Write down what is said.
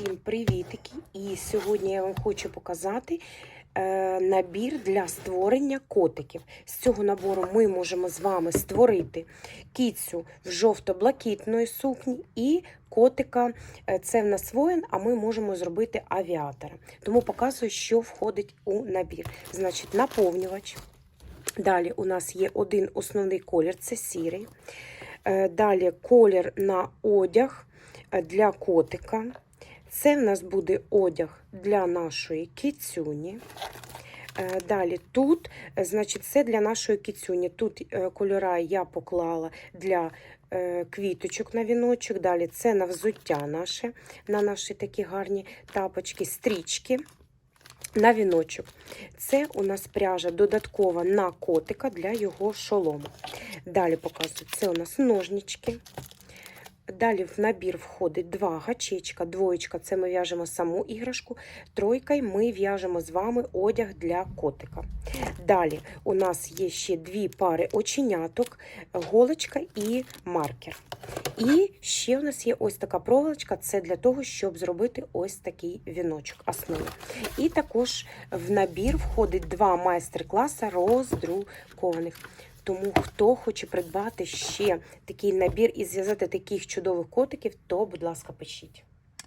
Всім привітики! І сьогодні я вам хочу показати е, набір для створення котиків. З цього набору ми можемо з вами створити кіцю в жовто-блакитної сукні і котика. Е, Це в нас воїн, а ми можемо зробити авіатора. Тому показую, що входить у набір. Значить, наповнювач. Далі у нас є один основний колір це сірий. Е, Далі колір на одяг для котика. Це в нас буде одяг для нашої кіцюні. Е, Далі тут, е, значить, це для нашої кіцюні. Тут е, кольора я поклала для квіточок на віночок. Далі це на взуття наше, на наші такі гарні тапочки, стрічки. На віночок. Це у нас пряжа додаткова на котика для його шолому. Далі показую, це у нас ножнички. Далі в набір входить два гачечка, двоєчка це ми в'яжемо саму іграшку, тройка ми в'яжемо з вами одяг для котика. Далі у нас є ще дві пари оченяток, голочка і маркер. І ще у нас є ось така проволочка, це для того, щоб зробити ось такий віночок основний. І також в набір входить два майстер-класи роздрукованих. Тому хто хоче придбати ще такий набір і зв'язати таких чудових котиків, то, будь ласка, пишіть.